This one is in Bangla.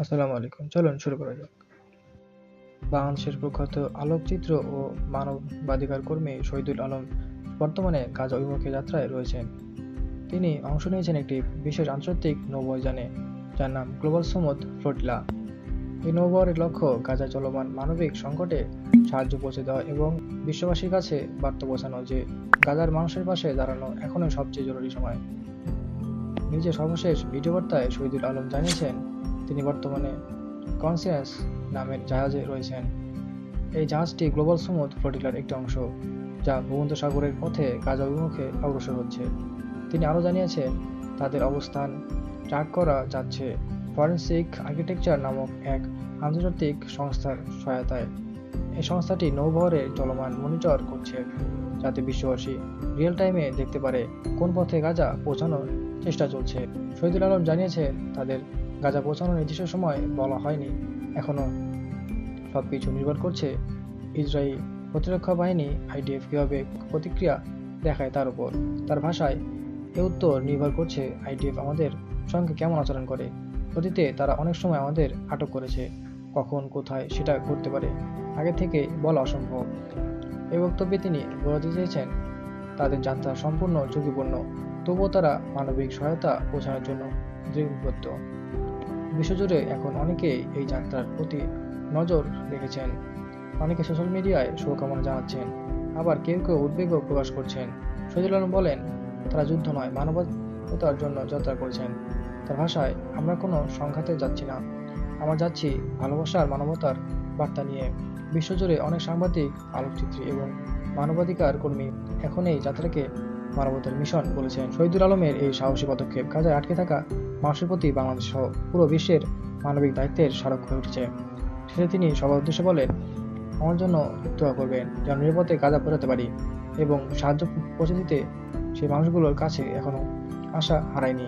আসসালামু আলাইকুম। চলুন শুরু করা যাক। বাংলাদেশের প্রখ্যাত আলোকচিত্র ও মানবাধিকার কর্মী শহীদুল আলম বর্তমানে গাজা অভিমুখে যাত্রায় রয়েছেন। তিনি অংশ নিয়েছেন একটি বিশেষ আন্তর্জাতিক নৌবহযানে, যার নাম গ্লোবাল সমুদ ফ্লোটিলা এই নৌবহরের লক্ষ্য গাজা চলমান মানবিক সংকটে সাহায্য পৌঁছে দেওয়া এবং বিশ্ববাসীর কাছে বার্তা পৌঁছানো যে গাজার মানুষের পাশে দাঁড়ানো এখনও সবচেয়ে জরুরি সময়। নিজের সর্বশেষ ভিডিও বার্তায় শহীদুল আলম জানিয়েছেন বর্তমানে কনসিয়াস নামের জাহাজে রয়েছেন। এই জাহাজটি গ্লোবাল সমুদ ফ্লোটিলার একটি অংশ, যা ভূমধ্যসাগরের পথে গাজা অভিমুখে অগ্রসর হচ্ছে। তিনি আরও জানিয়েছেন, তাদের অবস্থান ট্র্যাক করা যাচ্ছে। ফরেন্সিক আর্কিটেকচার নামক এক আন্তর্জাতিক সংস্থার সহায়তায়। এই সংস্থাটি নৌবহরের চলমান মনিটর করছে, যাতে বিশ্ববাসী রিয়েল টাইমে দেখতে পারে কোন পথে গাজা পৌঁছানোর চেষ্টা চলছে। শহীদুল আলম জানিয়েছে তাদের গাজা পৌঁছানোর নির্দিষ্ট সময় বলা হয়নি। এখনও সব কিছু নির্ভর করছে ইসরায়েল প্রতিরক্ষা বাহিনী, আইডিএফ কীভাবে প্রতিক্রিয়া দেখায় তার উপর। তার ভাষায় এ উত্তর নির্ভর করছে আইডিএফ আমাদের সঙ্গে কেমন আচরণ করে। অতীতে তারা অনেক সময় আমাদের আটক করেছে, কখন কোথায় সেটা করতে পারে, আগে থেকে বলা অসম্ভব। এই বক্তব্যে তিনি বোঝাতে চেয়েছেন, তাদের যাত্রা সম্পূর্ণ ঝুঁকিপূর্ণ, তবুও তারা মানবিক সহায়তা পৌঁছানোর জন্য দৃঢ়বদ্ধ। বিশ্বজুড়ে এখন অনেকেই এই যাত্রার প্রতি নজর রেখেছেন। অনেকে সোশ্যাল মিডিয়ায় শুভকামনা জানাচ্ছেন। আবার কেউ কেউ উদ্বেগও প্রকাশ করছেন। শহীদুল আলম বলেন, তারা যুদ্ধ নয়, মানবতার জন্য যাত্রা করেছেন। তার ভাষায় আমরা কোনো সংঘাতে যাচ্ছি না। আমরা যাচ্ছি ভালোবাসার মানবতার বার্তা নিয়ে। বিশ্বজুড়ে অনেক সাংবাদিক, আলোকচিত্রী এবং মানবাধিকার কর্মী এখন এই যাত্রাকে মানবতার মিশন বলেছেন। শহীদুল আলমের এই সাহসী পদক্ষেপ গাজায় আটকে থাকা মানুষের প্রতি বাংলাদেশ সহ পুরো বিশ্বের মানবিক দায়িত্বের স্মারক হয়ে উঠেছে। শেষে তিনি সবার উদ্দেশ্যে বলেন, আমার জন্য দোয়া করবেন যেন নিরাপদে গাজা পৌঁছাতে পারি এবং সাহায্য পৌঁছে দিতে সেই মানুষগুলোর কাছে এখনও আশা হারায়নি।